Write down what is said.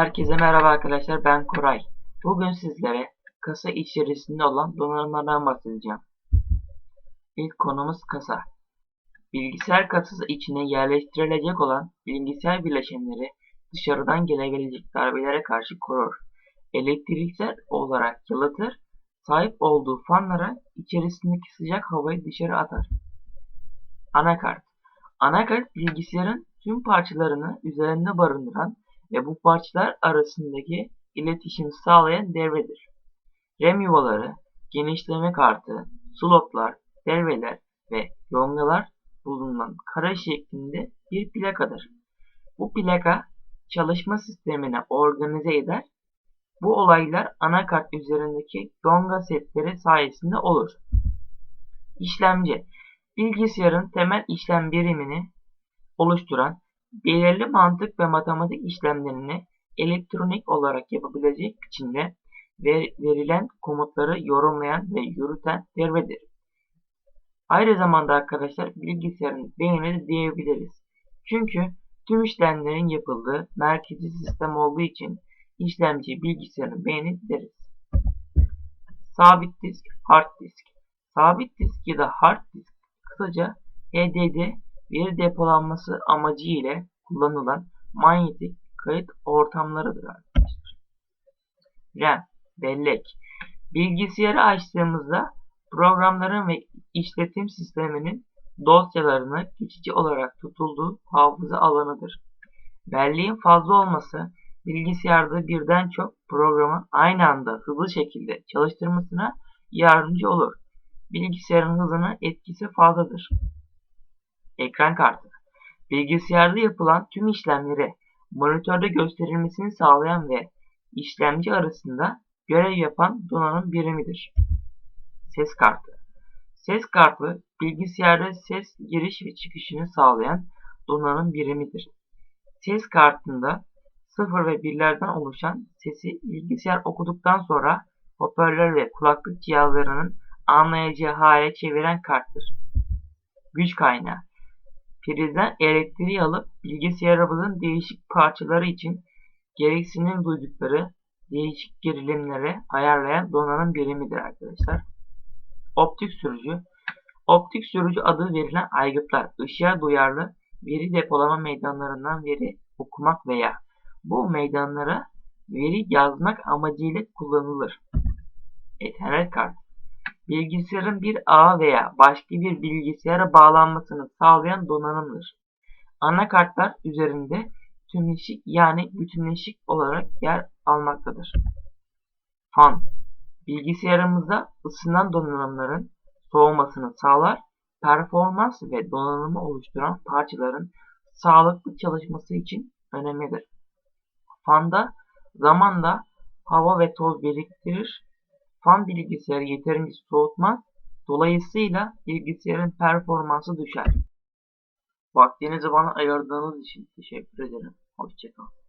Herkese merhaba arkadaşlar ben Koray. Bugün sizlere kasa içerisinde olan donanımlardan bahsedeceğim. İlk konumuz kasa. Bilgisayar kasası içine yerleştirilecek olan bilgisayar bileşenleri dışarıdan gelebilecek darbelere karşı korur. Elektriksel olarak yalıtır, sahip olduğu fanlara içerisindeki sıcak havayı dışarı atar. Anakart Anakart bilgisayarın tüm parçalarını üzerinde barındıran ve bu parçalar arasındaki iletişimi sağlayan devredir. RAM yuvaları, genişleme kartı, slotlar, devreler ve yongalar bulunan kare şeklinde bir plakadır. Bu plaka çalışma sistemini organize eder. Bu olaylar anakart üzerindeki yonga setleri sayesinde olur. İşlemci bilgisayarın temel işlem birimini oluşturan belirli mantık ve matematik işlemlerini elektronik olarak yapabilecek biçimde ver, verilen komutları yorumlayan ve yürüten devredir. Aynı zamanda arkadaşlar bilgisayarın beyni diyebiliriz. Çünkü tüm işlemlerin yapıldığı merkezi sistem olduğu için işlemci bilgisayarın beyni deriz. Sabit disk, hard disk. Sabit disk ya da hard disk kısaca HDD veri depolanması amacı ile kullanılan manyetik kayıt ortamlarıdır arkadaşlar. RAM, bellek. Bilgisayarı açtığımızda programların ve işletim sisteminin dosyalarını geçici olarak tutulduğu hafıza alanıdır. Belleğin fazla olması bilgisayarda birden çok programı aynı anda hızlı şekilde çalıştırmasına yardımcı olur. Bilgisayarın hızına etkisi fazladır. Ekran kartı. Bilgisayarda yapılan tüm işlemleri monitörde gösterilmesini sağlayan ve işlemci arasında görev yapan donanım birimidir. Ses kartı. Ses kartı bilgisayarda ses giriş ve çıkışını sağlayan donanım birimidir. Ses kartında sıfır ve birlerden oluşan sesi bilgisayar okuduktan sonra hoparlör ve kulaklık cihazlarının anlayacağı hale çeviren karttır. Güç kaynağı prizden elektriği alıp bilgisayarımızın değişik parçaları için gereksinim duydukları değişik gerilimlere ayarlayan donanım birimidir arkadaşlar. Optik sürücü Optik sürücü adı verilen aygıtlar ışığa duyarlı veri depolama meydanlarından veri okumak veya bu meydanlara veri yazmak amacıyla kullanılır. Ethernet kart bilgisayarın bir ağa veya başka bir bilgisayara bağlanmasını sağlayan donanımdır. Anakartlar üzerinde tümleşik yani bütünleşik olarak yer almaktadır. Fan Bilgisayarımızda ısınan donanımların soğumasını sağlar, performans ve donanımı oluşturan parçaların sağlıklı çalışması için önemlidir. Fanda zamanda hava ve toz biriktirir Fan bilgisayarı yeterince soğutmaz, dolayısıyla bilgisayarın performansı düşer. Vaktinizi bana ayırdığınız için teşekkür ederim. Hoşçakalın.